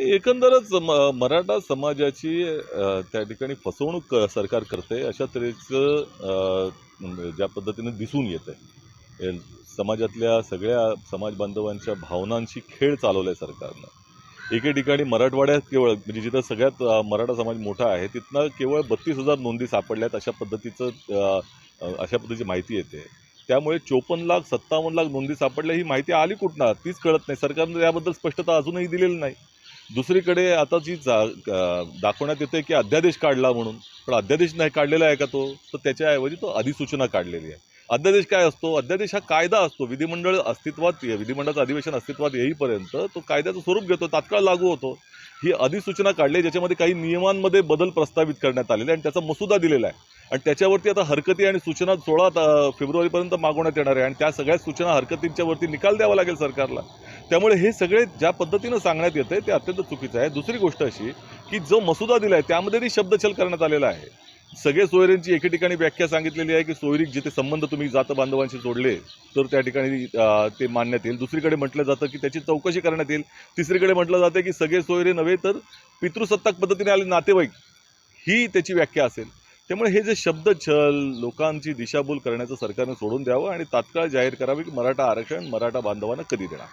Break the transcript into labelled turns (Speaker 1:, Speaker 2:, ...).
Speaker 1: एकंदरच म- मराठा समाजाची त्या ठिकाणी फसवणूक सरकार करते अशा तऱ्हेचं ज्या पद्धतीने दिसून येतं समाजातल्या सगळ्या समाज बांधवांच्या भावनांशी खेळ चालवला आहे सरकारनं. एके ठिकाणी मराठवाड्यात केवळ म्हणजे जिथं सगळ्यात मराठा समाज मोठा आहे तिथनं केवळ बत्तीस हजार नोंदी सापडल्यात अशा पद्धतीचं अशा पद्धतीची माहिती येते. त्यामुळे चोपन्न लाख सत्तावन्न लाख नोंदी सापडल्या ही माहिती आली कुठनं? तीच कळत नाही. सरकारनं याबद्दल स्पष्टता अजूनही दिलेली नाही. दुसरीकडे आता जी जा दाखवण्यात येते की अध्यादेश काढला म्हणून पण अध्यादेश नाही काढलेला आहे का तो? तर त्याच्याऐवजी तो अधिसूचना काढलेली आहे. अध्यादेश काय असतो? अध्यादेश हा कायदा असतो. विधिमंडळ अस्तित्वात ये- विधिमंडळाचं अधिवेशन अस्तित्वात येईपर्यंत तो कायद्याचं स्वरूप घेतो तात्काळ लागू होतो. ही अधिसूचना काढली ज्याच्यामध्ये काही नियमांमध्ये बदल प्रस्तावित करण्यात आलेले आहे आणि त्याचा मसुदा दिलेला आहे. आणि त्याच्यावरती आता हरकती आणि सूचना सोळा फेब्रुवारीपर्यंत मागवण्यात येणार आहे. आणि त्या सगळ्या सूचना हरकतींच्यावरती निकाल द्यावा लागेल सरकारला. त्यामुळे हे सगळे ज्या पद्धतीनं सांगण्यात येतं ते अत्यंत चुकीचं आहे. दुसरी गोष्ट अशी की जो मसुदा दिला आहे त्यामध्ये ती शब्दछल करण्यात आलेला आहे. सगळे सोयऱ्यांची एके ठिकाणी व्याख्या सांगितलेली आहे की सोयरीक जिथे संबंध तुम्ही जात बांधवांशी जोडले तर त्या ठिकाणी ते मानण्यात येईल. दुसरीकडे म्हटलं जातं की त्याची चौकशी करण्यात येईल. तिसरीकडे म्हटलं जातं की सगळे सोयरे नव्हे तर पितृसत्ताक पद्धतीने आले नातेवाईक. ही त्याची व्याख्या असेल. त्यामुळे हे जे शब्द छल लोकांची दिशाभूल करण्याचं सरकारने सोडून द्यावं आणि तात्काळ जाहीर करावे की मराठा आरक्षण मराठा बांधवांना कधी देणार.